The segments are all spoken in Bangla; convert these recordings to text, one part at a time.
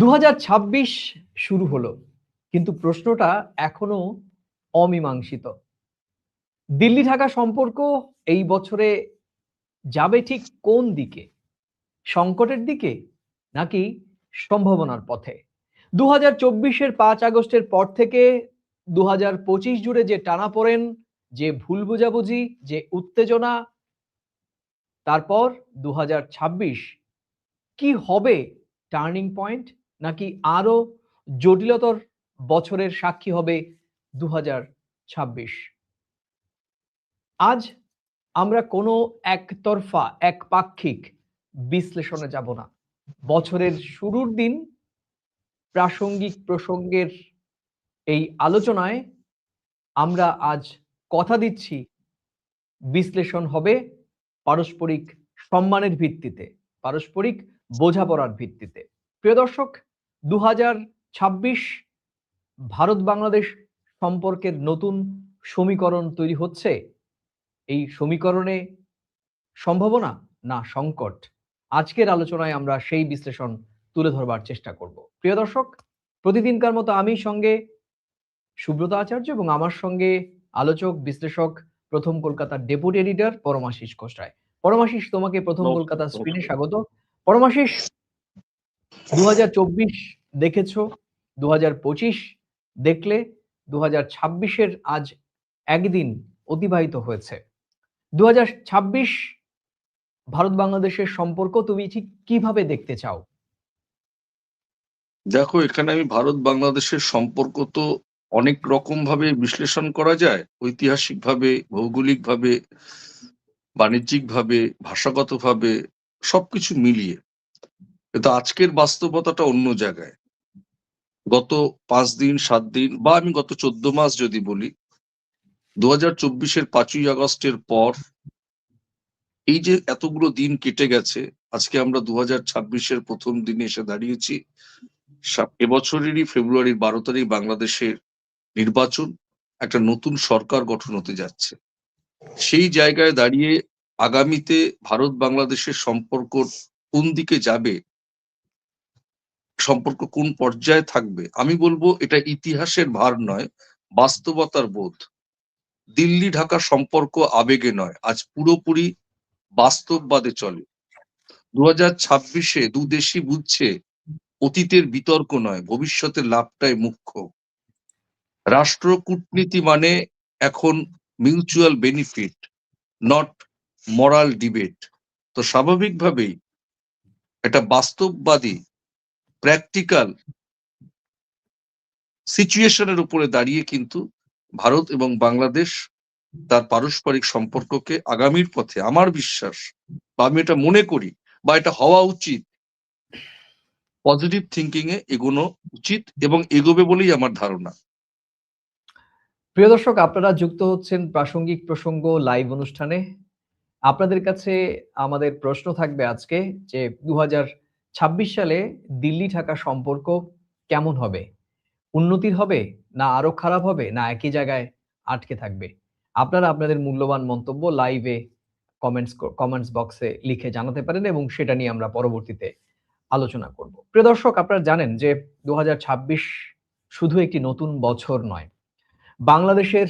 দু হাজার ছাব্বিশ শুরু হলো, কিন্তু প্রশ্নটা এখনও অমীমাংসিত। দিল্লি ঢাকা সম্পর্ক এই বছরে যাবে ঠিক কোন দিকে? সংকটের দিকে নাকি সম্ভাবনার পথে? দু হাজার চব্বিশের পাঁচ আগস্টের পর থেকে দু হাজার পঁচিশ জুড়ে যে টানা পড়েন, যে ভুল বোঝাবুঝি, যে উত্তেজনা, তারপর দু হাজার ছাব্বিশ কি হবে টার্নিং পয়েন্ট? নাকি আরও জটিলতর বছরের সাক্ষী হবে দু আজ আমরা কোনো একতরফা, একপাক্ষিক বিশ্লেষণে যাব না। বছরের শুরুর দিন প্রাসঙ্গিক প্রসঙ্গের এই আলোচনায় আমরা আজ কথা দিচ্ছি। বিশ্লেষণ হবে পারস্পরিক সম্মানের ভিত্তিতে, পারস্পরিক বোঝাপড়ার ভিত্তিতে। প্রিয় দর্শক দু হাজার ছাব্বিশ ভারত বাংলাদেশ সম্পর্কের নতুন সমীকরণ তৈরি হচ্ছে। এই সমীকরণে সম্ভাবনা না সংকট? আজকের আলোচনায় আমরা সেই বিশ্লেষণ তুলে ধরবার চেষ্টা করব। প্রিয় দর্শক প্রতিদিনকার মতো আমি সঙ্গে সুব্রত আচার্য এবং আমার সঙ্গে আলোচক বিশ্লেষক প্রথম কলকাতার ডেপুটি এডিটর পরমাশিস কোষরায় পরমাশিস তোমাকে প্রথম কলকাতা স্ক্রিনে স্বাগত। পরমাশিস দু হাজার চব্বিশ দেখেছ? দু দেখলে দু হাজার আজ একদিন অতিবাহিত হয়েছে। দু হাজার ছাব্বিশ ভারত বাংলাদেশের সম্পর্ক তুমি ঠিক কীভাবে দেখতে চাও? দেখো, এখানে আমি ভারত বাংলাদেশের সম্পর্ক তো অনেক রকম ভাবে বিশ্লেষণ করা যায়। ঐতিহাসিক ভাবে ভৌগোলিক ভাবে বাণিজ্যিক ভাবে ভাষাগত ভাবে সবকিছু মিলিয়ে। কিন্তু আজকের বাস্তবতাটা অন্য জায়গায়। গত পাঁচ দিন, সাত দিন বা আমি গত চোদ্দ মাস যদি বলি দু হাজার চব্বিশের পাঁচই আগস্টের পর এই যে এতগুলো দিন কেটে গেছে, আজকে আমরা দু হাজার ছাব্বিশের প্রথম দিনে এসে দাঁড়িয়েছি। এবছরেরই ফেব্রুয়ারির বারো তারিখ বাংলাদেশের নির্বাচন, একটা নতুন সরকার গঠন হতে যাচ্ছে। সেই জায়গায় দাঁড়িয়ে আগামীতে ভারত বাংলাদেশের সম্পর্ক কোন দিকে যাবে সম্পর্ক কোন পর্যায়ে থাকবে? আমি বলব, এটা ইতিহাসের ভার নয়, বাস্তবতার বোধ। দিল্লি ঢাকা সম্পর্ক আবেগে নয়, আজ পুরোপুরি বাস্তববাদে চলে। দু হাজার ছাব্বিশে দু দেশই বুঝছে, অতীতের বিতর্ক নয়, ভবিষ্যতের লাভটাই মুখ্য। রাষ্ট্র কূটনীতি মানে এখন mutual benefit not moral debate তো স্বাভাবিকভাবেই এটা বাস্তববাদী প্র্যাকটিক্যাল সিচুয়েশনের উপরে দাঁড়িয়ে কিন্তু ভারত এবং বাংলাদেশ তার পারস্পরিক সম্পর্ককে আগামীর পথে আমার বিশ্বাস বা আমি এটা মনে করি বা এটা হওয়া উচিত পজিটিভ থিঙ্কিং এ এগোনো উচিত এবং এগোবে বলেই আমার ধারণা। প্রিয় দর্শক, আপনারা যুক্ত হচ্ছেন প্রাসঙ্গিক প্রসঙ্গ লাইভ অনুষ্ঠানে। আপনাদের কাছে আমাদের প্রশ্ন থাকবে আজকে যে দু হাজার সালে দিল্লি ঢাকা সম্পর্ক কেমন হবে? উন্নতির হবে না আরও খারাপ হবে না একই জায়গায় আটকে থাকবে? আপনারা আপনাদের মূল্যবান মন্তব্য লাইভে কমেন্টস কমেন্টস বক্সে লিখে জানাতে পারেন এবং সেটা নিয়ে আমরা পরবর্তীতে আলোচনা করব। প্রিয় দর্শক, আপনারা জানেন যে দু হাজার ছাব্বিশ শুধু একটি নতুন বছর নয়। বাংলাদেশের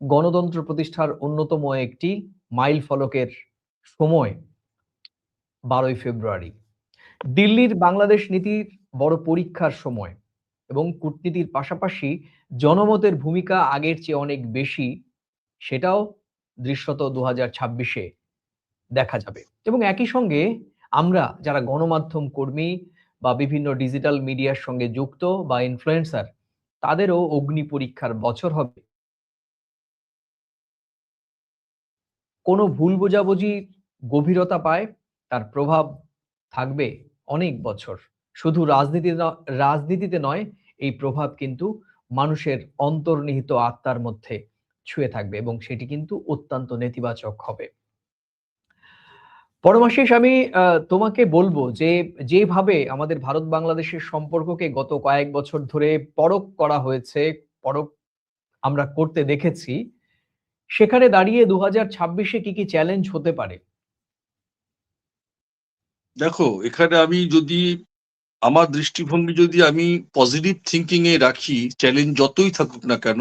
গণতন্ত্র প্রতিষ্ঠার অন্যতম একটি মাইল ফলকের সময় বারোই ফেব্রুয়ারি। দিল্লির বাংলাদেশ নীতির বড় পরীক্ষার সময় এবং কূটনীতির পাশাপাশি জনমতের ভূমিকা আগের চেয়ে অনেক বেশি, সেটাও দৃশ্যত দু হাজার ছাব্বিশে দেখা যাবে। এবং একই সঙ্গে আমরা যারা গণমাধ্যম কর্মী বা বিভিন্ন ডিজিটাল মিডিয়ার সঙ্গে যুক্ত বা ইনফ্লুয়েন্সার তাদেরও অগ্নি পরীক্ষার বছর হবে। কোনো ভুল বোঝাবুঝি গভীরতা পায়, তার প্রভাব থাকবে অনেক বছর। শুধু রাজনীতি রাজনীতিতে নয়, এই প্রভাব কিন্তু মানুষের অন্তর্নিহিত আত্মার মধ্যে ছুঁয়ে থাকবে এবং সেটি কিন্তু অত্যন্ত নেতিবাচক হবে। পরমাশিস আমি তোমাকে বলব যে, যেভাবে আমাদের ভারত বাংলাদেশের সম্পর্ককে গত কয়েক বছর ধরে পরখ করা হয়েছে, পরখ আমরা করতে দেখেছি, সেখানে দাঁড়িয়ে দু হাজার ছাব্বিশে কি কি চ্যালেঞ্জ হতে পারে? দেখো, এখানে আমি যদি, আমার দৃষ্টিভঙ্গি যদি আমি পজিটিভ থিঙ্কিং এ রাখি চ্যালেঞ্জ যতই থাকুক না কেন,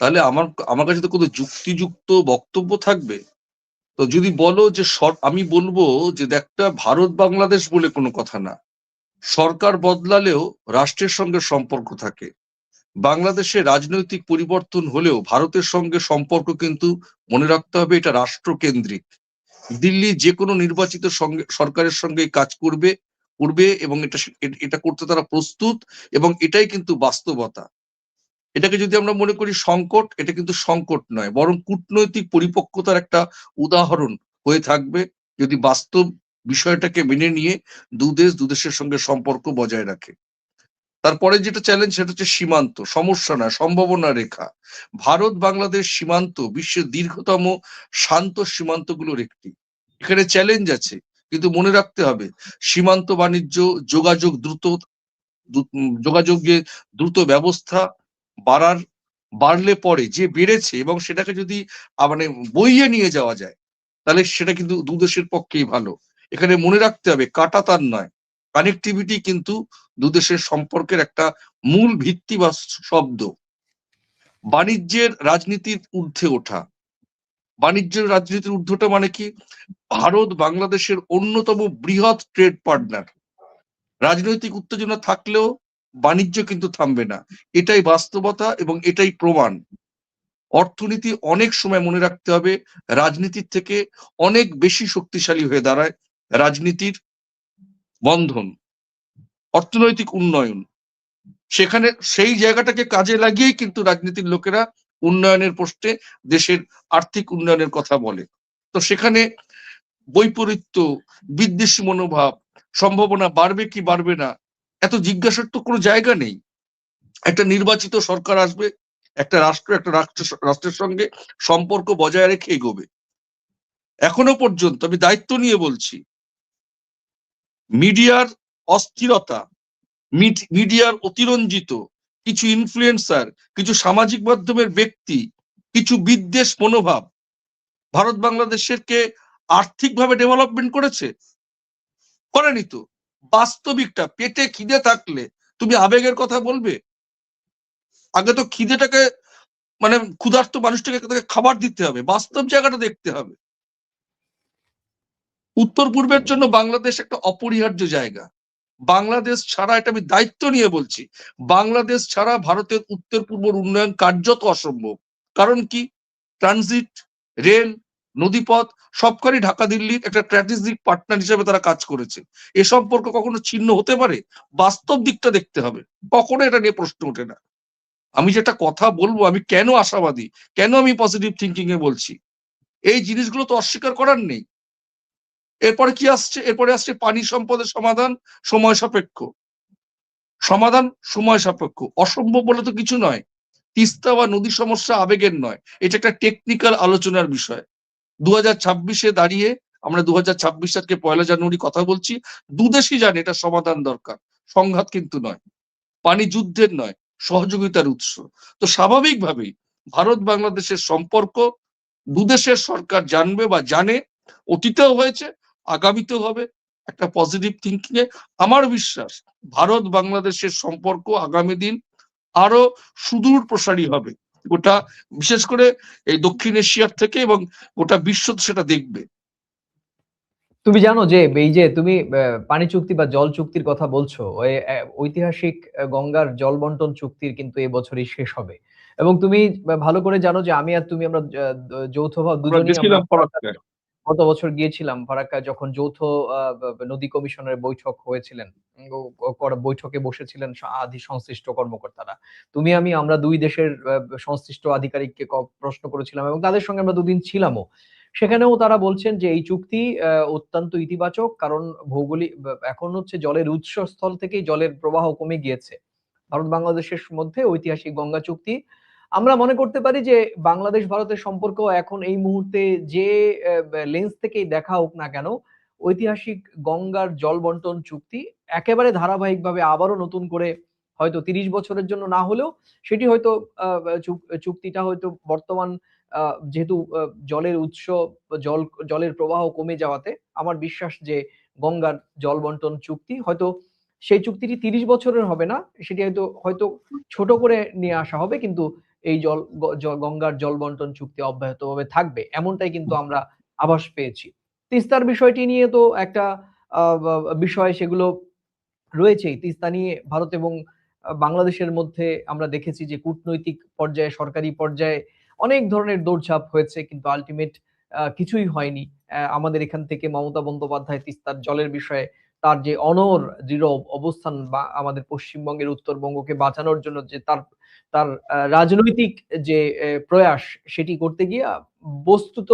তাহলে আমার আমার কাছে তো কোনো যুক্তিযুক্ত বক্তব্য থাকবে। তো যদি বলো যে আমি বলব যে একটা ভারত বাংলাদেশ বলে কোনো কথা না। সরকার বদলালেও রাষ্ট্রের সঙ্গে সম্পর্ক থাকে। বাংলাদেশে রাজনৈতিক পরিবর্তন হলেও ভারতের সঙ্গে সম্পর্ক কিন্তু মনে রাখতে হবে এটা রাষ্ট্রকেন্দ্রিক। দিল্লি যে কোনো নির্বাচিত সরকারের সঙ্গে কাজ করবে করবে এবং এটা এটা করতে তারা প্রস্তুত এবং এটাই কিন্তু বাস্তবতা। এটাকে যদি আমরা মনে করি সংকট, এটা কিন্তু সংকট নয়, বরং কূটনৈতিক পরিপক্কতার একটা উদাহরণ হয়ে থাকবে যদি বাস্তব বিষয়টাকে মেনে নিয়ে দুদেশ দুদেশের সঙ্গে সম্পর্ক বজায় রাখে। তারপরে যেটা চ্যালেঞ্জ সেটা হচ্ছে সীমান্ত, সমস্যা না সম্ভাবনা রেখা। ভারত, বাংলাদেশ সীমান্ত, বিশ্বের দীর্ঘতম শান্ত সীমান্তগুলোর একটি। এখানে চ্যালেঞ্জ আছে, কিন্তু মনে রাখতে হবে, সীমান্ত বাণিজ্য, যোগাযোগ দ্রুত যোগাযোগে দ্রুত ব্যবস্থা বাড়ার, বাড়লে পরে যে বেড়েছে এবং সেটাকে যদি মানে বইয়ে নিয়ে যাওয়া যায়, তাহলে সেটা কিন্তু দুদেশের পক্ষেই ভালো। এখানে মনে রাখতে হবে, কাটা তার নয়। কানেক্টিভিটি কিন্তু দুদেশের সম্পর্কের একটা মূল ভিত্তি বা শব্দ। বাণিজ্যের রাজনীতির ঊর্ধ্বে ওঠা। বাণিজ্যের রাজনীতির ঊর্ধ্বটা মানে কি? ভারত বাংলাদেশের অন্যতম বৃহৎ ট্রেড পার্টনার। রাজনৈতিক উত্তেজনা থাকলেও বাণিজ্য কিন্তু থামবে না। এটাই বাস্তবতা এবং এটাই প্রমাণ। অর্থনীতি অনেক সময় মনে রাখতে হবে, রাজনীতির থেকে অনেক বেশি শক্তিশালী হয়ে দাঁড়ায়। রাজনীতির বন্ধন। অর্থনৈতিক উন্নয়ন। সেখানে সেই জায়গাটাকে কাজে লাগিয়েই কিন্তু রাজনীতির লোকেরা উন্নয়নের পোস্টে দেশের আর্থিক উন্নয়নের কথা বলে। তো সেখানে বৈপরীত্য, বিদ্বেষী মনোভাব, সম্ভাবনা বাড়বে কি বাড়বে না, এত জিজ্ঞাসার তো কোনো জায়গা নেই। একটা নির্বাচিত সরকার আসবে, একটা রাষ্ট্র একটা রাষ্ট্র, রাষ্ট্রের সঙ্গে সম্পর্ক বজায় রেখে এগোবে। এখনও পর্যন্ত আমি দায়িত্ব নিয়ে বলছি, মিডিয়ার অস্থিরতা, মিড- মিডিয়ার অতিরঞ্জিত, কিছু ইনফ্লুয়েন্সার কিছু সামাজিক মাধ্যমের ব্যক্তি, কিছু বিদ্বেষ মনোভাব, ভারত বাংলাদেশের কে আর্থিকভাবে ডেভেলপমেন্ট করেছে? করেনি তো। বাস্তবিকটা, পেটে খিদে থাকলে তুমি আবেগের কথা বলবে? আগে তো খিদেটাকে মানে ক্ষুধার্ত মানুষটাকে খাবার দিতে হবে, বাস্তব জায়গাটা দেখতে হবে। উত্তর পূর্বের জন্য বাংলাদেশ একটা অপরিহার্য জায়গা। বাংলাদেশ ছাড়া এটা আমি দায়িত্ব নিয়ে বলছি, বাংলাদেশ ছাড়া ভারতের উত্তর পূর্বর উন্নয়ন কার্যত অসম্ভব। কারণ কি? ট্রানজিট রেল নদীপথ সবকারই ঢাকা দিল্লির একটা স্ট্র্যাটেজিক পার্টনার হিসেবে তারা কাজ করেছে। এ সম্পর্ক কখনো ছিন্ন হতে পারে? বাস্তব দিকটা দেখতে হবে। কখনো এটা নিয়ে প্রশ্ন ওঠে না। আমি যেটা কথা বলব, আমি কেন আশাবাদী? কেন আমি পজিটিভ থিঙ্কিং এ বলছি? এই জিনিসগুলো তো অস্বীকার করার নেই। এরপরে কি আসছে? এরপরে আসছে পানি সম্পদের সমাধান, সময় সাপেক্ষ। সমাধান, সময় সাপেক্ষ। অসম্ভব বলে তো কিছু নয়। তিস্তা বা নদী সমস্যা আবেগের নয়। এটা একটা টেকনিক্যাল আলোচনার বিষয়। দু হাজার ছাব্বিশে দাঁড়িয়ে আমরা দু হাজার ছাব্বিশ সালকে পয়লা জানুয়ারি কথা বলছি। দুদেশই জানে এটা সমাধান দরকার। সংঘাত কিন্তু নয়। পানি যুদ্ধের নয়, সহযোগিতার উৎস। তো স্বাভাবিকভাবেই ভারত বাংলাদেশের সম্পর্ক দুদেশের সরকার জানবে বা জানে, অতীতেও হয়েছে আগামীতেও হবে একটা পজিটিভ থিঙ্কিং এ। আমার বিশ্বাস ভারত বাংলাদেশের সম্পর্ক আগামী দিন আরও সুদূর প্রসারী হবে। গোটা বিশেষ করে এই দক্ষিণ এশিয়ার থেকে এবং গোটা বিশ্ব সেটা দেখবে। তুমি জানো যে এই যে তুমি পানি চুক্তি বা জল চুক্তির কথা বলছো ওই ঐতিহাসিক গঙ্গার জল বন্টন চুক্তির কিন্তু এবছরই শেষ হবে। এবং তুমি ভালো করে জানো যে আমি আর তুমি আমরা যৌথভাবে দুজনেই। গত বছর গিয়েছিলাম ফারাক্কা যখন যৌথ নদী কমিশনের বৈঠক হয়েছিলেন। বৈঠকে বসেছিলেন আদি সংশ্লিষ্ট কর্মকর্তারা। তুমি, আমি, আমরা দুই দেশের সংশ্লিষ্ট আধিকারিককে প্রশ্ন করেছিলাম এবং তাদের সঙ্গে আমরা দুদিন ছিলামও। সেখানেও তারা বলছেন যে এই চুক্তি অত্যন্ত ইতিবাচক কারণ ভৌগোলিক এখন হচ্ছে জলের উৎসস্থল থেকেই জলের প্রবাহ কমে গিয়েছে। ভারত বাংলাদেশের মধ্যে ঐতিহাসিক গঙ্গা চুক্তি আমরা মনে করতে পারি যে বাংলাদেশ ভারতের সম্পর্ক এখন এই মুহূর্তে যে লেন্স থেকেই দেখা হোক না কেন, ঐতিহাসিক গঙ্গার জল বন্টন চুক্তি একেবারে ধারাবাহিকভাবে আবারও নতুন করে হয়তো তিরিশ বছরের জন্য না হলেও সেটি হয়তো চুক্তিটা হয়তো বর্তমান যেহেতু জলের উৎস, জল, জলের প্রবাহ কমে যাওয়াতে আমার বিশ্বাস যে গঙ্গার জল বন্টন চুক্তি হয়তো সেই চুক্তিটি তিরিশ বছরের হবে না, সেটি হয়তো হয়তো ছোট করে নিয়ে আসা হবে, কিন্তু এই জল গঙ্গার জল বন্টন চুক্তি অব্যাহতভাবে থাকবে। এমনটাই কিন্তু আমরা আভাস পেয়েছি। তিস্তার বিষয়টি নিয়ে তো একটা বিষয় সেগুলো রয়েছেই। তিস্তা নিয়ে ভারত এবং বাংলাদেশের মধ্যে আমরা দেখেছি যে কূটনৈতিক পর্যায়ে, সরকারি পর্যায়ে অনেক ধরনের দৌড়ঝাঁপ হয়েছে, কিন্তু আলটিমেট কিছুই হয়নি। আমাদের এখান থেকে মমতা বন্দ্যোপাধ্যায় তিস্তার জলের বিষয়ে তার যে অনর দৃঢ় অবস্থান বা আমাদের পশ্চিমবঙ্গের উত্তরবঙ্গকে বাঁচানোর জন্য যে তার তার রাজনৈতিক যে প্রয়াস সেটি করতে গিয়ে বস্তুত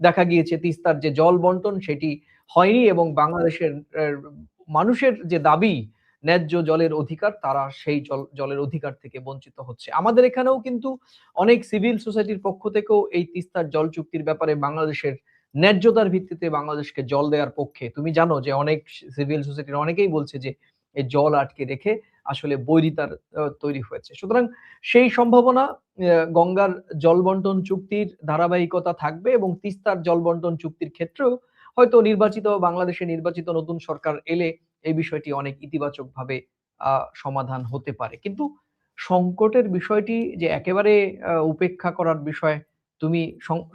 দেখা গিয়েছে তিস্তার যে জল বন্টন সেটি হয়নি এবং বাংলাদেশের মানুষের যে দাবি ন্যায্য জলের অধিকার, তারা সেই জল, জলের অধিকার থেকে বঞ্চিত হচ্ছে। আমাদের এখানেও কিন্তু অনেক সিভিল সোসাইটির পক্ষ থেকেও এই তিস্তার জল চুক্তির ব্যাপারে বাংলাদেশের ন্যায্যতার ভিত্তিতে বাংলাদেশকে জল দেওয়ার পক্ষে। তুমি জানো যে অনেক সিভিল সোসাইটির অনেকেই বলছে যে, এই জল আটকে রেখে আসলে বৈরিতার তৈরি হয়েছে। সুতরাং সেই সম্ভাবনা গঙ্গার জল বন্টন চুক্তির ধারাবাহিকতা থাকবে এবং তিস্তার জল বন্টন চুক্তির ক্ষেত্রেও হয়তো নির্বাচিত, বাংলাদেশে নির্বাচিত নতুন সরকার এলে এই বিষয়টি অনেক ইতিবাচক ভাবে সমাধান হতে পারে। কিন্তু সংকটের বিষয়টি যে একেবারে উপেক্ষা করার বিষয়, তুমি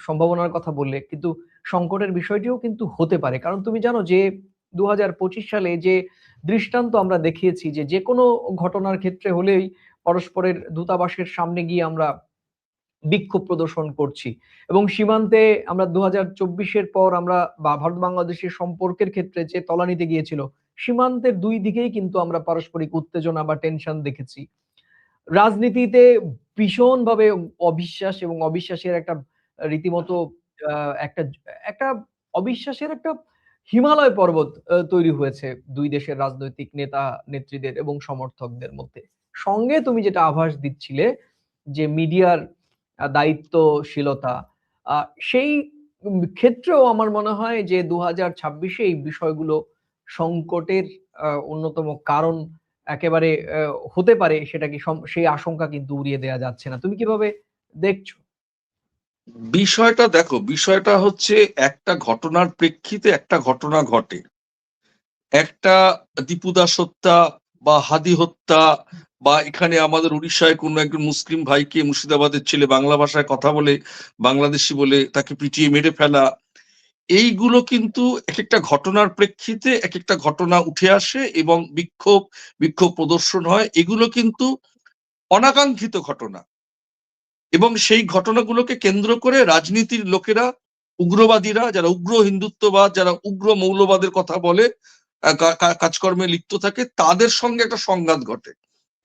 সম্ভাবনার কথা বললে, কিন্তু সংকটের বিষয়টিও কিন্তু হতে পারে। কারণ তুমি জানো যে দু হাজার পঁচিশ সালে যে দৃষ্টান্ত আমরা দেখিয়েছি যে যে কোনো ঘটনার ক্ষেত্রে হলেই পরস্পরের দূতাবাসের সামনে গিয়ে আমরা বিক্ষোভ প্রদর্শন করছি। এবং সীমান্তে আমরা দু হাজার পর আমরা ভারত বাংলাদেশের সম্পর্কের ক্ষেত্রে যে তলানিতে গিয়েছিল, সীমান্তের দুই দিকেই কিন্তু আমরা পারস্পরিক উত্তেজনা বা টেনশন দেখেছি। রাজনীতিতে ভীষণভাবে অবিশ্বাস এবং অবিশ্বাসের একটা রীতিমতো একটা একটা অবিশ্বাসের একটা হিমালয় পর্বত তৈরি হয়েছে দুই দেশের রাজনৈতিক নেতা, নেত্রীদের এবং সমর্থকদের মধ্যে। সঙ্গে তুমি যেটা আভাস দিচ্ছিলে, যে মিডিয়ার দায়িত্বশীলতা সেই ক্ষেত্রেও আমার মনে হয় যে দু হাজার ছাব্বিশে এই বিষয়গুলো সংকটের অন্যতম কারণ একেবারে হতে পারে, সেটা কি সেই আশঙ্কা কিন্তু উড়িয়ে দেওয়া যাচ্ছে না। তুমি কীভাবে দেখছ? বিষয়টা দেখো, বিষয়টা হচ্ছে একটা ঘটনার প্রেক্ষিতে একটা ঘটনা ঘটে। একটা দীপুদাস হত্যা বা হাদি হত্যা বা এখানে আমাদের উড়িষ্যায় কোনো একজন মুসলিম ভাইকে মুর্শিদাবাদের ছেলে বাংলা ভাষায় কথা বলে, বাংলাদেশি বলে তাকে পিটিয়ে মেরে ফেলা, এইগুলো কিন্তু এক একটা ঘটনার প্রেক্ষিতে এক একটা ঘটনা উঠে আসে এবং বিক্ষোভ বিক্ষোভ প্রদর্শন হয়। এগুলো কিন্তু অনাকাঙ্ক্ষিত ঘটনা। এবং সেই ঘটনাগুলোকে কেন্দ্র করে রাজনীতির লোকেরা, উগ্রবাদীরা, যারা উগ্র হিন্দুত্ববাদ, যারা উগ্র মৌলবাদের কথা বলে কাজকর্মে লিপ্ত থাকে, তাদের সঙ্গে একটা সংঘাত ঘটে।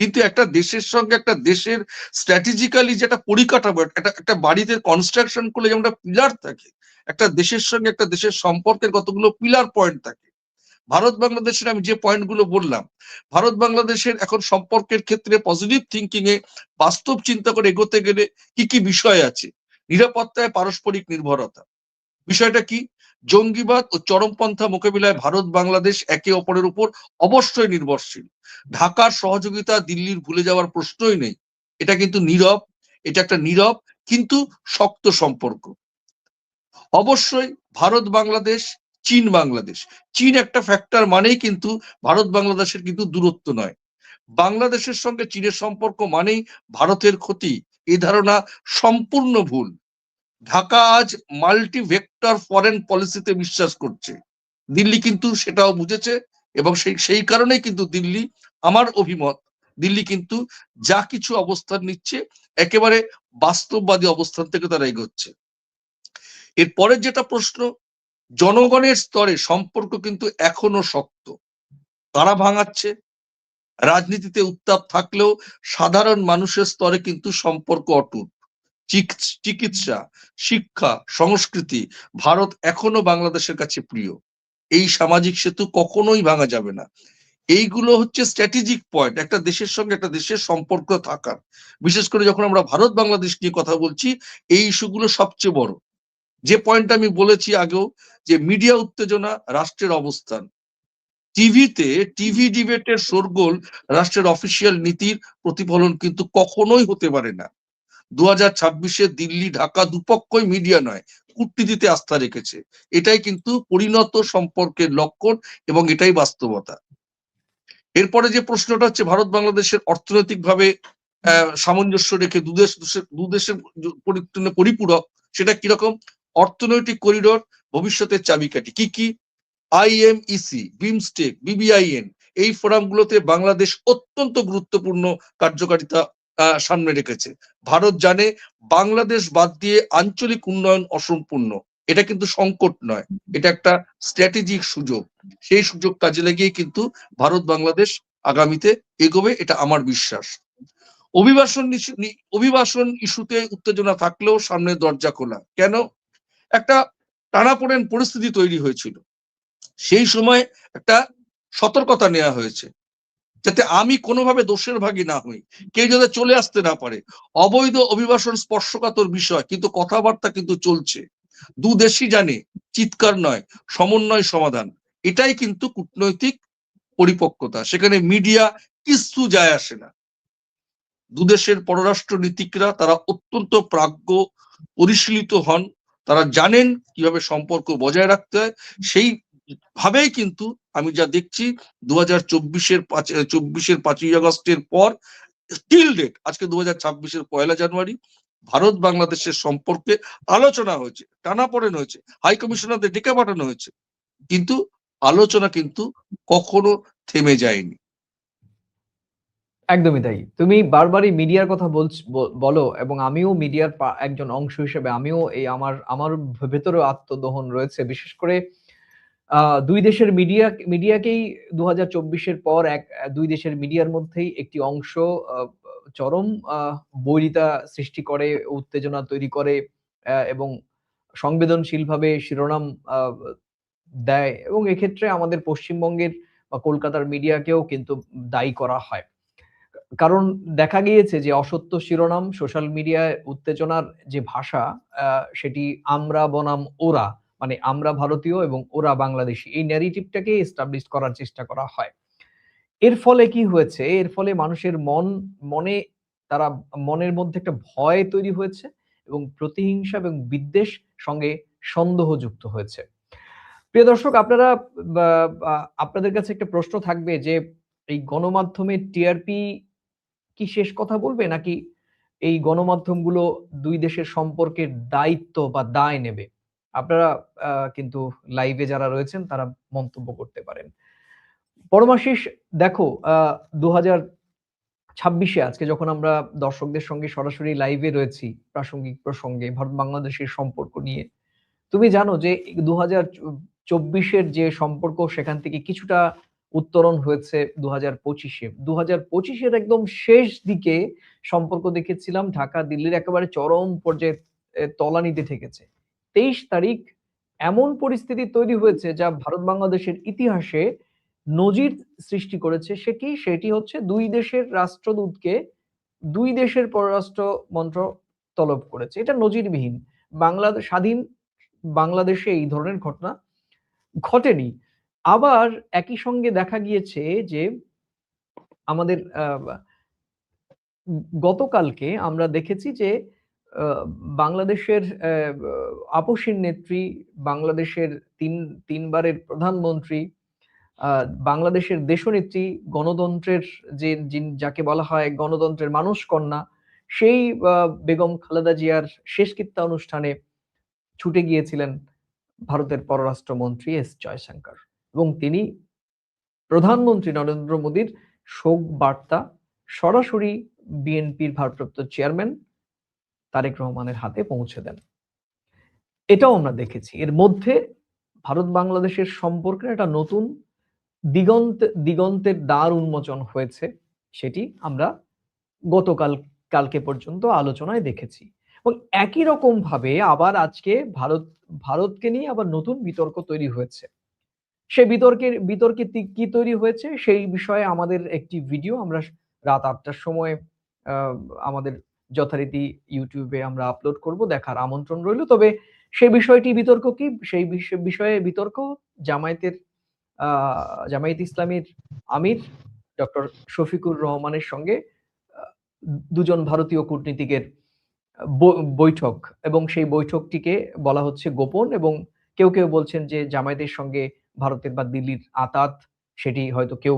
কিন্তু একটা দেশের সঙ্গে একটা দেশের স্ট্র্যাটেজিক্যালি যেটা পরিকাঠামো, একটা একটা বাড়িতে কনস্ট্রাকশন করলে যেমন একটা পিলার থাকে, একটা দেশের সঙ্গে একটা দেশের সম্পর্কের কতগুলো পিলার পয়েন্ট থাকে ভারত বাংলাদেশের আমি যে পয়েন্টগুলো বললাম, ভারত বাংলাদেশের এখন সম্পর্কের ক্ষেত্রে পজিটিভ থিঙ্কিং এ বাস্তব চিন্তা করে এগোতে গেলে কি কি বিষয় আছে? নিরাপত্তায় পারস্পরিক নির্ভরতা। বিষয়টা কি? জঙ্গিবাদ ও চরমপন্থা মোকাবিলায় ভারত বাংলাদেশ একে অপরের উপর অবশ্যই নির্ভরশীল। ঢাকার সহযোগিতা দিল্লির ভুলে যাওয়ার প্রশ্নই নেই। এটা কিন্তু নীরব, এটা একটা নীরব কিন্তু শক্ত সম্পর্ক। অবশ্যই ভারত বাংলাদেশ চীন, বাংলাদেশ। চীন একটা ফ্যাক্টর মানেই কিন্তু ভারত, বাংলাদেশের কিন্তু দূরত্ব নয়। বাংলাদেশের সঙ্গে চীনের সম্পর্ক মানেই ভারতের ক্ষতি। এই ধারণা সম্পূর্ণ ভুল। ঢাকা আজ মাল্টি ভেক্টর ফরেন পলিসিতে বিশ্বাস করছে। দিল্লি কিন্তু সেটাও বুঝেছে এবং সেই সেই কারণেই কিন্তু দিল্লি আমার অভিমত। দিল্লি কিন্তু যা কিছু অবস্থান নিচ্ছে, একেবারে বাস্তববাদী অবস্থান থেকে তারা এগোচ্ছে। এরপরের যেটা প্রশ্ন জনগণের স্তরে সম্পর্ক কিন্তু এখনও শক্ত। তারা ভাঙাচ্ছে। রাজনীতিতে উত্তাপ থাকলেও সাধারণ মানুষের স্তরে কিন্তু সম্পর্ক অটুট। চিক- চিকিৎসা, শিক্ষা, সংস্কৃতি ভারত এখনও বাংলাদেশের কাছে প্রিয়। এই সামাজিক সেতু কখনোই ভাঙা যাবে না। এইগুলো হচ্ছে স্ট্র্যাটেজিক পয়েন্ট একটা দেশের সঙ্গে একটা দেশের সম্পর্ক থাকার। বিশেষ করে যখন আমরা ভারত বাংলাদেশ নিয়ে কথা বলছি, এই ইস্যুগুলো সবচেয়ে বড়। যে পয়েন্ট আমি বলেছি আগেও, যে মিডিয়া উত্তেজনা রাষ্ট্রের অবস্থান। টিভিতে, টিভি ডিবেটের শোরগোল রাষ্ট্রের অফিসিয়াল নীতির প্রতিফলন কিন্তু কখনোই হতে পারে না। দু হাজার ছাব্বিশে দিল্লি, ঢাকা দুপক্ষই মিডিয়া নয়, কূটনীতিতে আস্থা রেখেছে। এটাই কিন্তু পরিণত সম্পর্কের লক্ষণ এবং এটাই বাস্তবতা। এরপরে যে প্রশ্নটা হচ্ছে, ভারত বাংলাদেশের অর্থনৈতিকভাবে সামঞ্জস্য রেখে দুদেশ, দুদেশের পরিপূরক, সেটা কীরকম? অর্থনৈতিক করিডোর, ভবিষ্যতের চাবিকাঠি। কি কি? আইএমইসি বিমস্টেক বিবিআইএন এই ফোরামগুলোতে বাংলাদেশ অত্যন্ত গুরুত্বপূর্ণ কার্যকারিতা সামনে রেখেছে। ভারত জানে বাংলাদেশ বাদ দিয়ে আঞ্চলিক উন্নয়ন অসম্পূর্ণ। এটা কিন্তু সংকট নয়। এটা একটা স্ট্র্যাটেজিক সুযোগ। সেই সুযোগ কাজে লাগিয়ে কিন্তু ভারত বাংলাদেশ আগামীতে এগোবে, এটা আমার বিশ্বাস। অভিবাসন অভিবাসন ইস্যুতে উত্তেজনা থাকলেও সামনে দরজা খোলা। কেন? একটা টানাপোড়েন পরিস্থিতি তৈরি হয়েছিল। সেই সময় একটা সতর্কতা নেওয়া হয়েছে, যাতে আমি কোনোভাবে দোষের ভাগী না হই। কেউ যাতে চলে আসতে না পারে। অবৈধ অভিবাসন স্পর্শকাতর বিষয়, কিন্তু কথাবার্তা কিন্তু চলছে। দু দেশই জানে, চিৎকার নয়, সমন্বয় সমাধান। এটাই কিন্তু কূটনৈতিক পরিপক্কতা। সেখানে মিডিয়া কিছু যায় আসে না। দুদেশের পররাষ্ট্র নীতিকরা তারা অত্যন্ত প্রাজ্ঞ, পরিশীলিত হন। তারা জানেন কীভাবে সম্পর্ক বজায় রাখতে হয়। সেই ভাবেই কিন্তু আমি যা দেখছি দু হাজার চব্বিশের পাঁচ চব্বিশের পাঁচই আগস্টের পর স্টিল ডেট আজকে দু হাজার ছাব্বিশের পয়লা জানুয়ারি, ভারত বাংলাদেশের সম্পর্কে আলোচনা হয়েছে, টানাপোড়েন হয়েছে, হাই কমিশনারদের ডেকে পাঠানো হয়েছে। কিন্তু আলোচনা কিন্তু কখনো থেমে যায়নি। একদমই তাই। তুমি বারবারই মিডিয়ার কথা বলছ বলো এবং আমিও মিডিয়ার একজন অংশ হিসেবে আমিও এই আমার আমার ভেতরে আত্মদহন রয়েছে। বিশেষ করে দুই দেশের মিডিয়া, মিডিয়াকেই দু হাজার চব্বিশের পর এক, দুই দেশের মিডিয়ার মধ্যেই একটি অংশ চরম বৈরিতা সৃষ্টি করে, উত্তেজনা তৈরি করে এবং সংবেদনশীলভাবে শিরোনাম দেয় এবং এক্ষেত্রে আমাদের পশ্চিমবঙ্গের বা কলকাতার মিডিয়াকেও কিন্তু দায়ী করা হয়। কারণ দেখা গিয়েছে যে অসত্য শিরোনাম সোশ্যাল মিডিয়ায় উত্তেজনার যে ভাষা সেটি আমরা বনাম ওরা মানে আমরা ভারতীয় এবং ওরা বাংলাদেশি। এই ন্যারেটিভটাকে এস্টাবলিশ করার চেষ্টা করা হয়। এর ফলে কি হয়েছে? এর ফলে মানুষের মন, মনে, তারা মনের মধ্যে একটা ভয় তৈরি হয়েছে এবং প্রতিহিংসা এবং বিদ্বেষ সঙ্গে সন্দেহ যুক্ত হয়েছে। প্রিয় দর্শক, আপনারা আপনাদের কাছে একটা প্রশ্ন থাকবে যে এই গণমাধ্যমে টিআরপি কি শেষ কথা বলবে? নাকি এই গণমাধ্যমগুলো দুই দেশের সম্পর্কের দায়িত্ব বা দায় নেবে? আপনারা কিন্তু লাইভে যারা রয়েছেন, তারা মন্তব্য করতে পারেন। পরমাশিস, দেখো দু হাজার ছাব্বিশে আজকে যখন আমরা দর্শকদের সঙ্গে সরাসরি লাইভে রয়েছি, প্রাসঙ্গিক প্রসঙ্গে, ভারত বাংলাদেশের সম্পর্ক নিয়ে, তুমি জানো যে দু হাজার চব্বিশের যে সম্পর্ক, সেখান থেকে কিছুটা উত্তরণ হয়েছে দু হাজার পঁচিশে। দু হাজার পঁচিশের একদম শেষ দিকে সম্পর্ক দেখেছিলাম, ঢাকা, দিল্লির একেবারে চরম পর্যায়ে তলানিতে ঠেকেছে। তেইশ তারিখ এমন পরিস্থিতি তৈরি হয়েছে যা ভারত বাংলাদেশের ইতিহাসে নজির সৃষ্টি করেছে। সে কি? সেটি হচ্ছে দুই দেশের রাষ্ট্রদূতকে দুই দেশের পররাষ্ট্র মন্ত্র তলব করেছে। এটা নজিরবিহীন। বাংলাদেশ, স্বাধীন বাংলাদেশে এই ধরনের ঘটনা ঘটেনি। আবার একই সঙ্গে দেখা গিয়েছে যে আমাদের গতকালকে আমরা দেখেছি যে বাংলাদেশের আপসীর নেত্রী, বাংলাদেশের তিন, তিনবারের প্রধানমন্ত্রী বাংলাদেশের দেশনেত্রী, গণতন্ত্রের যে যাকে বলা হয় গণতন্ত্রের মানুষ কন্যা সেই বেগম খালেদা জিয়ার শেষকৃত্যা অনুষ্ঠানে ছুটে গিয়েছিলেন ভারতের পররাষ্ট্রমন্ত্রী এস জয়শঙ্কর। এবং তিনি প্রধানমন্ত্রী নরেন্দ্র মোদীর শোক বার্তা সরাসরি বিএনপির ভারপ্রাপ্ত চেয়ারম্যান তারেক রহমানের হাতে পৌঁছে দেন। এটাও আমরা দেখেছি। এর মধ্যে ভারত বাংলাদেশের সম্পর্কের একটা নতুন দিগন্ত, দিগন্তের দ্বার উন্মোচন হয়েছে, সেটি আমরা গতকাল, কালকে পর্যন্ত আলোচনায় দেখেছি। এবং একই রকম ভাবে আবার আজকে ভারত, ভারতকে নিয়ে আবার নতুন বিতর্ক তৈরি হয়েছে। সেই বিতর্কের বিতর্কে কি তৈরি হয়েছে সেই বিষয়ে আমাদের একটি ভিডিও আমরা রাত আটটার সময় আমাদের যথারীতি ইউটিউবে আমরা আপলোড করব, দেখার আমন্ত্রণ রইল। তবে সেই বিষয়টি বিতর্ক কি? সেই বিষয়- বিতর্ক জামায়াতের জামায়াত ইসলামীর আমির ডক্টর শফিকুর রহমানের সঙ্গে দুজন ভারতীয় কূটনীতিকের বৈঠক। এবং সেই বৈঠকটিকে বলা হচ্ছে গোপন এবং কেউ কেউ বলছেন যে জামায়াতের সঙ্গে ভারতের বা দিল্লির আতাত, সেটি হয়তো কেউ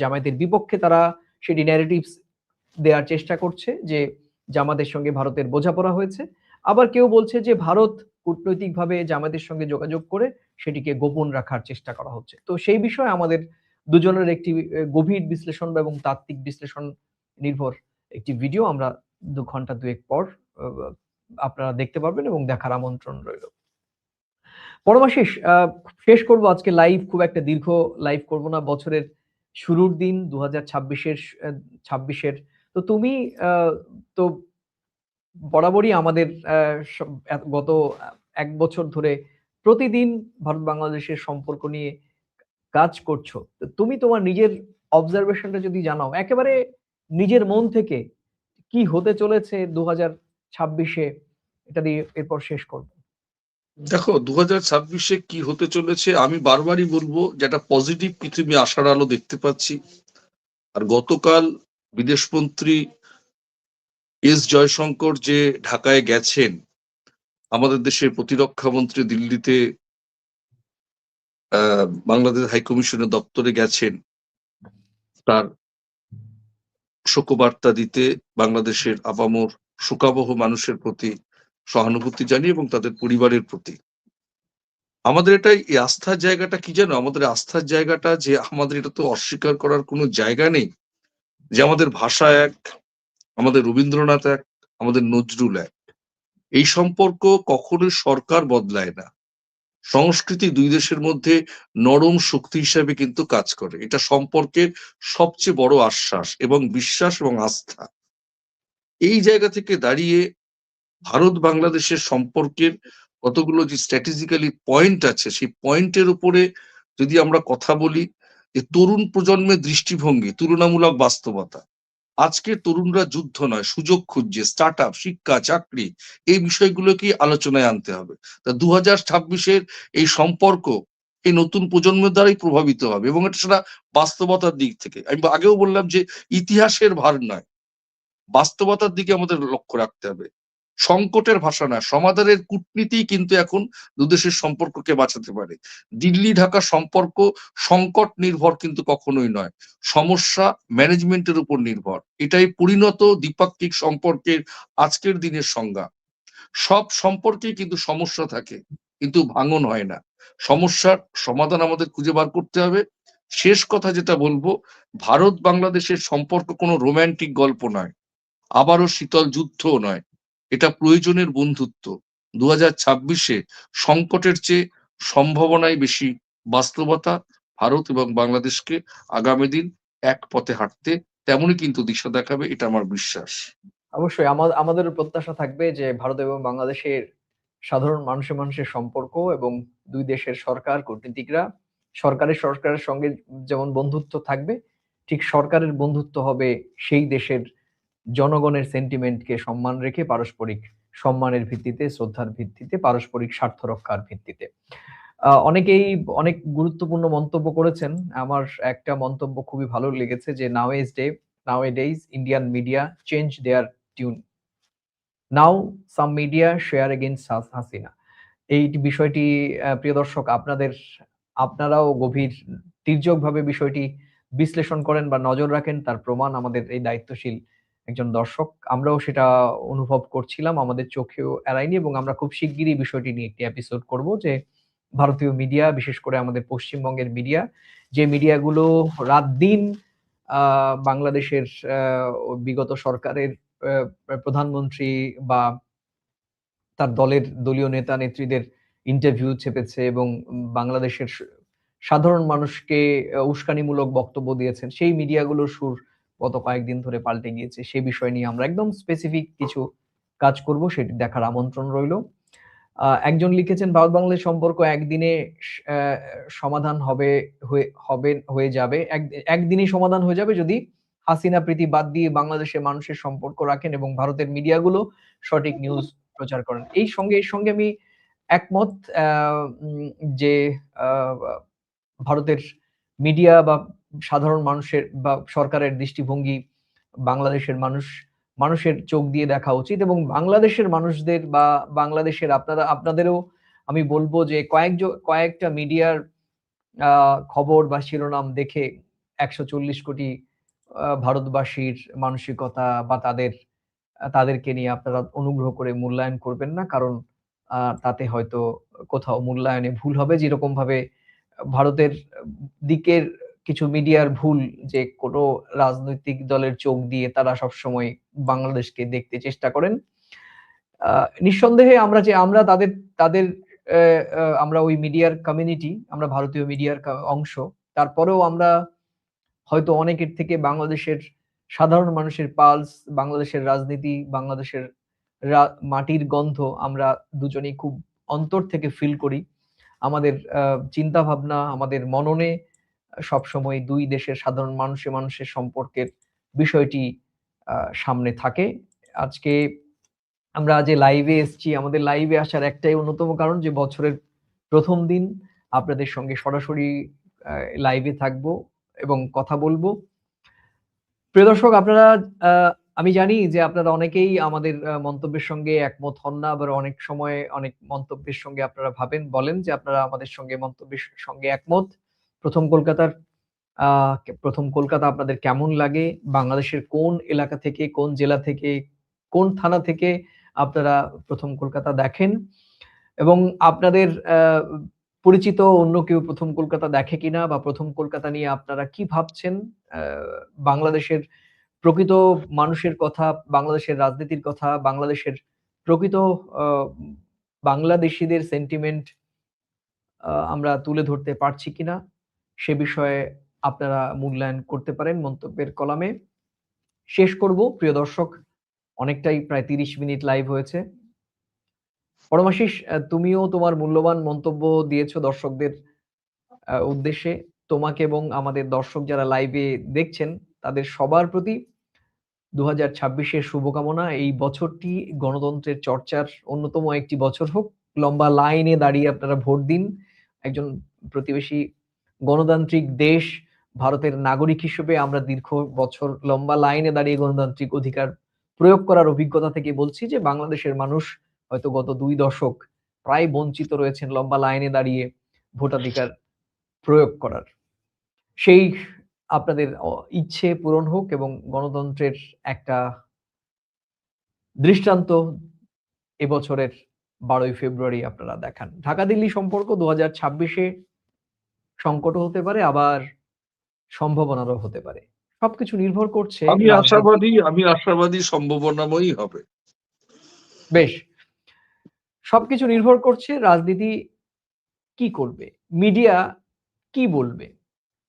জামায়াতের বিপক্ষে তারা সেটি ন্যারেটিভস দেওয়ার চেষ্টা করছে যে জামাতের সঙ্গে ভারতের বোঝাপড়া হয়েছে। আবার কেউ বলছে যে ভারত কূটনৈতিকভাবে জামাতের সঙ্গে যোগাযোগ করে সেটিকে গোপন রাখার চেষ্টা করা হচ্ছে। তো সেই বিষয়ে আমাদের দুজনের একটি গভীর বিশ্লেষণ এবং তাত্ত্বিক বিশ্লেষণ নির্ভর একটি ভিডিও আমরা দু ঘণ্টা দুয়েক পর আপনারা দেখতে পারবেন এবং দেখার আমন্ত্রণ রইল। পরমাশিস শেষ করব আজকে লাইভ খুব একটা দীর্ঘ লাইভ করব না, বছরের শুরুর দিন দু হাজার ছাব্বিশের ছাব্বিশের। তো তুমি তো বরাবরই আমাদের গত এক বছর ধরে প্রতিদিন ভারত বাংলাদেশের সম্পর্ক নিয়ে কাজ করছ। তুমি তোমার নিজের অবজারভেশনটা যদি জানাও, একেবারে নিজের মন থেকে কি হতে চলেছে দু হাজার ছাব্বিশে, এটা দিয়ে এরপর শেষ করব। দেখো দু হাজার ছাব্বিশে কি হতে চলেছে, আমি বারবারই বলব যেটা পজিটিভ পৃথিবী আশার আলো দেখতে পাচ্ছি। আর গতকাল বিদেশমন্ত্রী এস জয়শঙ্কর যে ঢাকায় গেছেন, আমাদের দেশের প্রতিরক্ষা মন্ত্রী দিল্লিতে বাংলাদেশ হাইকমিশনের দপ্তরে গেছেন, তার শোকবার্তা দিতে বাংলাদেশের আপামর শোকাবহ মানুষের প্রতি সহানুভূতি জানিয়ে এবং তাদের পরিবারের প্রতি। আমাদের এটাই এই আস্থার জায়গাটা কি জানো? আমাদের আস্থার জায়গাটা যে আমাদের এটা তো অস্বীকার করার কোনো জায়গা নেই। যে আমাদের ভাষা এক, আমাদের রবীন্দ্রনাথ এক, আমাদের নজরুল এক। এই সম্পর্ক কখনোই সরকার বদলায় না। সংস্কৃতি দুই দেশের মধ্যে নরম শক্তি হিসাবে কিন্তু কাজ করে। এটা সম্পর্কের সবচেয়ে বড় আশ্বাস এবং বিশ্বাস এবং আস্থা। এই জায়গা থেকে দাঁড়িয়ে ভারত বাংলাদেশের সম্পর্কের কতগুলো যে স্ট্র্যাটেজিক্যালি পয়েন্ট আছে, সেই পয়েন্টের উপরে যদি আমরা কথা বলি, যে তরুণ প্রজন্মের দৃষ্টিভঙ্গি, তুলনামূলক বাস্তবতা। আজকের তরুণরা যুদ্ধ নয়, সুযোগ খুঁজছে স্টার্ট আপ শিক্ষা, চাকরি, এই বিষয়গুলোকেই আলোচনায় আনতে হবে। তা দু হাজার ছাব্বিশের এই সম্পর্ক এই নতুন প্রজন্মের দ্বারাই প্রভাবিত হবে এবং এটা সেটা বাস্তবতার দিক থেকে। আমি আগেও বললাম যে ইতিহাসের ভার নয়, বাস্তবতার দিকে আমাদের লক্ষ্য রাখতে হবে। সংকটের ভাষা না, সমাধানের কূটনীতি কিন্তু এখন দুদেশের সম্পর্ককে বাঁচাতে পারে। দিল্লি, ঢাকা সম্পর্ক সংকট নির্ভর কিন্তু কখনোই নয়। সমস্যা ম্যানেজমেন্টের উপর নির্ভর। এটাই পরিণত দ্বিপাক্ষিক সম্পর্কের আজকের দিনের সংজ্ঞা। সব সম্পর্কে কিন্তু সমস্যা থাকে, কিন্তু ভাঙন হয় না। সমস্যার সমাধান আমাদের খুঁজে বার করতে হবে। শেষ কথা যেটা বলব ভারত বাংলাদেশের সম্পর্ক কোনো রোম্যান্টিক গল্প নয়। আবারও শীতল যুদ্ধও নয়। এটা প্রয়োজনের বন্ধুত্ব। দু হাজার ছাব্বিশে সংকটের চেয়ে সম্ভাবনায় বেশি বাস্তবতা। ভারত এবং বাংলাদেশকে আগামী দিন এক পথে হাঁটতে তেমনই কিন্তু দিশা দেখাবে, এটা আমার বিশ্বাস। অবশ্যই আমাদের প্রত্যাশা থাকবে যে ভারত এবং বাংলাদেশের সাধারণ মানুষের মানুষের সম্পর্ক এবং দুই দেশের সরকার, কূটনীতিকরা, সরকারের সরকারের সঙ্গে যেমন বন্ধুত্ব থাকবে, ঠিক সরকারের বন্ধুত্ব হবে সেই দেশের জনগণের সেন্টিমেন্টকে সম্মান রেখে পারস্পরিক সম্মানের ভিত্তিতে, শ্রদ্ধার ভিত্তিতে, পারস্পরিক স্বার্থ রক্ষার ভিত্তিতে। অনেকেই অনেক গুরুত্বপূর্ণ মন্তব্য করেছেন। আমার একটা মন্তব্য খুবই ভালো লেগেছে যে নাও এজ day nowadays Indian media change their tune now some media share against Hasina এই বিষয়টি প্রিয় দর্শক, আপনাদের, আপনারাও গভীর ভাবে বিষয়টি বিশ্লেষণ করেন বা নজর রাখেন। তার প্রমাণ আমাদের এই দায়িত্বশীল একজন দর্শক। আমরাও সেটা অনুভব করছিলাম, আমাদের চোখেও এড়ায়নি এবং আমরা খুব শিগগিরই বিষয়টি নিয়ে একটি এপিসোড করব যে ভারতীয় মিডিয়া বিশেষ করে আমাদের পশ্চিমবঙ্গের মিডিয়া যে মিডিয়াগুলো রাত দিন বাংলাদেশের বিগত সরকারের প্রধানমন্ত্রী বা তার দলের দলীয় নেতা, নেত্রীদের ইন্টারভিউ চেপেছে এবং বাংলাদেশের সাধারণ মানুষকে উস্কানিমূলক বক্তব্য দিয়েছেন। সেই মিডিয়াগুলোর সুর গত কয়েকদিন ধরে পাল্টে গিয়েছে। সে বিষয় নিয়ে আমরা একদম স্পেসিফিক কিছু কাজ করব, সেটি দেখার আমন্ত্রণ রইল। একজন লিখেছেন, ভারত বাংলাদেশ সম্পর্ক একদিনে সমাধান হবে হবে, হয়ে যাবে। একদিনই সমাধান হয়ে যাবে যদি হাসিনা প্রীতি বাদ দিয়ে বাংলাদেশের মানুষের সম্পর্ক রাখেন এবং ভারতের মিডিয়াগুলো সঠিক নিউজ প্রচার করেন। এই সঙ্গে, এর সঙ্গে আমি একমত যে ভারতের মিডিয়া বা সাধারণ মানুষের বা সরকারের দৃষ্টিভঙ্গি বাংলাদেশের মানুষ, মানুষের চোখ দিয়ে দেখা উচিত এবং বাংলাদেশের মানুষদের বা বাংলাদেশের আপনারা, আপনাদেরও আমি বলব যে কয়েক কয়েকটা মিডিয়ার খবর বা শিরোনাম দেখে একশো চল্লিশ কোটি ভারতবাসীর মানসিকতা বা তাদের, তাদেরকে নিয়ে আপনারা অনুগ্রহ করে মূল্যায়ন করবেন না, কারণ তাতে হয়তো কোথাও মূল্যায়নে ভুল হবে। যেরকম ভাবে ভারতের দিকের কিছু মিডিয়ার ভুল যে কোনো রাজনৈতিক দলের চোখ দিয়ে তারা সবসময় বাংলাদেশকে দেখতে চেষ্টা করেন। নিঃসন্দেহে আমরা যে আমরা তাদের তাদের আমরা ওই মিডিয়ার কমিউনিটি আমরা ভারতীয় মিডিয়ার অংশ, তারপরেও আমরা হয়তো অনেকের থেকে বাংলাদেশের সাধারণ মানুষের পালস বাংলাদেশের রাজনীতি, বাংলাদেশের মাটির গন্ধ আমরা দুজনেই খুব অন্তর থেকে ফিল করি। আমাদের চিন্তা ভাবনা আমাদের মননে সবসময় দুই দেশের সাধারণ মানুষে মানুষের সম্পর্কের বিষয়টি সামনে থাকে। আজকে আমরা যে লাইভে এসেছি, আমাদের লাইভে আসার একটাই অন্যতম কারণ যে বছরের প্রথম দিন আপনাদের সঙ্গে সরাসরি লাইভে থাকব এবং কথা বলব। প্রিয় দর্শক, আপনারা আমি জানি যে আপনারা অনেকেই আমাদের মন্তব্যের সঙ্গে একমত হন না, আবার অনেক সময় অনেক মন্তব্যের সঙ্গে আপনারা ভাবেন, বলেন যে আপনারা আমাদের সঙ্গে মন্তব্যের সঙ্গে একমত। প্রথম কলকাতার প্রথম কলকাতা আপনাদের কেমন লাগে? বাংলাদেশের কোন এলাকা থেকে, কোন জেলা থেকে, কোন থানা থেকে আপনারা প্রথম কলকাতা দেখেন? এবং আপনাদের পরিচিত অন্য কেউ প্রথম কলকাতা দেখে কিনা বা প্রথম কলকাতা নিয়ে আপনারা কি ভাবছেন? বাংলাদেশের প্রকৃত মানুষের কথা, বাংলাদেশের রাজনীতির কথা, বাংলাদেশের প্রকৃত বাংলাদেশিদের সেন্টিমেন্ট আমরা তুলে ধরতে পারছি কিনা? সে বিষয়ে আপনারা মূল্যায়ন করতে পারেন মন্তব্যের কলামে। শেষ করব, প্রিয় দর্শক, অনেকটাই প্রায় তিরিশ মিনিট লাইভ হয়েছে। পরমাশিস তুমিও তোমার মূল্যবান মন্তব্য দিয়েছ দর্শকদের উদ্দেশ্যে। তোমাকে এবং আমাদের দর্শক যারা লাইভে দেখছেন, তাদের সবার প্রতি দু হাজার ছাব্বিশের শুভকামনা। এই বছরটি গণতন্ত্রের চর্চার অন্যতম একটি বছর হোক। লম্বা লাইনে দাঁড়িয়ে আপনারা ভোট দিন। একজন প্রতিবেশী গণতান্ত্রিক দেশ ভারতের নাগরিক হিসেবে আমরা দীর্ঘ বছর লম্বা লাইনে দাঁড়িয়ে গণতান্ত্রিক অধিকার প্রয়োগ করার অভিজ্ঞতা থেকে বলছি যে বাংলাদেশের মানুষ হয়তো গত দুই দশক প্রায় বঞ্চিত রয়েছেন লম্বা লাইনে দাঁড়িয়ে ভোটাধিকার প্রয়োগ করার। সেই আপনাদের ইচ্ছে পূরণ হোক এবং গণতন্ত্রের একটা দৃষ্টান্ত এবছরের বারোই ফেব্রুয়ারি আপনারা দেখান। ঢাকা দিল্লি সম্পর্ক দু হাজার ছাব্বিশে সংকটও হতে পারে আবার সম্ভাবনারও হতে পারে। সবকিছু নির্ভর করছে আমি আশাবাদী আমি আশাবাদী সম্ভাবনাময়ী হবে। বেশ। সবকিছু নির্ভর করছে রাজনীতি কি করবে মিডিয়া কি বলবে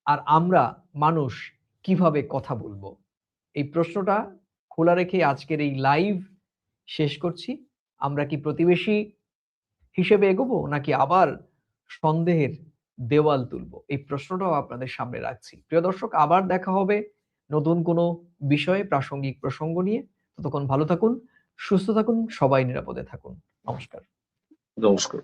আর আমরা মানুষ কীভাবে কথা বলব? এই প্রশ্নটা খোলা রেখে আজকের এই লাইভ শেষ করছি। আমরা কি প্রতিবেশী হিসেবে এগোবো নাকি আবার সন্দেহের দেওয়াল তুলব। এই প্রশ্নটাও আপনাদের সামনে রাখছি। প্রিয় দর্শক, আবার দেখা হবে নতুন কোনো বিষয়ে প্রাসঙ্গিক প্রসঙ্গ নিয়ে। ততক্ষণ ভালো থাকুন, সুস্থ থাকুন, সবাই নিরাপদে থাকুন। নমস্কার। নমস্কার।